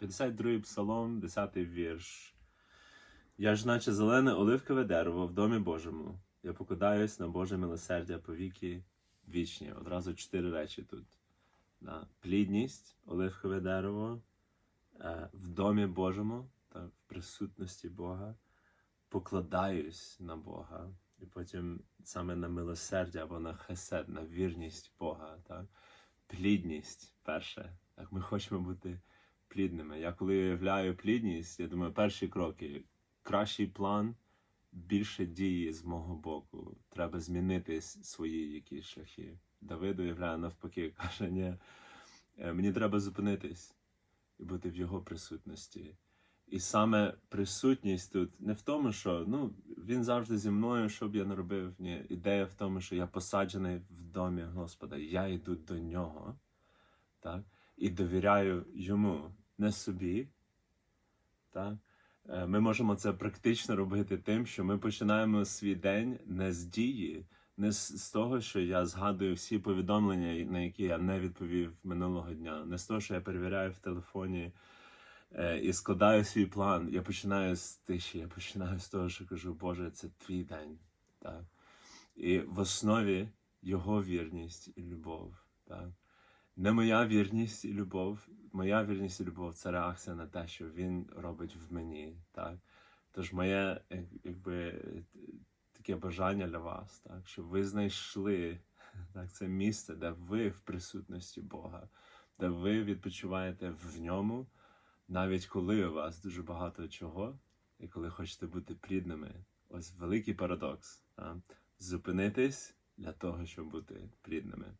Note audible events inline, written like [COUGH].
52-й псалом, 10-й вірш. Я ж наче зелене оливкове дерево в домі Божому. Я покладаюсь на Боже милосердя по віки вічні. Одразу чотири речі тут. Да. Плідність, оливкове дерево, е, в домі Божому, так, в присутності Бога. Покладаюсь на Бога. І потім саме на милосердя або на хесед, на вірність Бога. Так? Плідність перше. Так, ми хочемо бути плідними. Я коли уявляю плідність, я думаю, перші кроки. Кращий план, більше дії з мого боку. Треба змінити свої якісь шляхи. Давид уявляє навпаки, [LAUGHS] каже, ні, е, мені треба зупинитись і бути в його присутності. І саме присутність тут не в тому, що ну, він завжди зі мною, що б я не робив. Ні, ідея в тому, що я посаджений в домі Господа, я йду до нього, так? і довіряю йому, не собі. Так? Е, Ми можемо це практично робити тим, що ми починаємо свій день не з дії, не з, того, що я згадую всі повідомлення, на які я не відповів минулого дня, не з того, що я перевіряю в телефоні е, і складаю свій план. Я починаю з тиші, я починаю з того, що кажу, Боже, це твій день. Так? І в основі його вірність і любов. Так? Не моя вірність і любов, моя вірність і любов це реакція на те, що він робить в мені. Так? Тож моє якби, таке бажання для вас, так? щоб ви знайшли так, це місце, де ви в присутності Бога, де ви відпочиваєте в ньому, навіть коли у вас дуже багато чого, і коли хочете бути плідними. Ось великий парадокс. Так? Зупинитись для того, щоб бути плідними.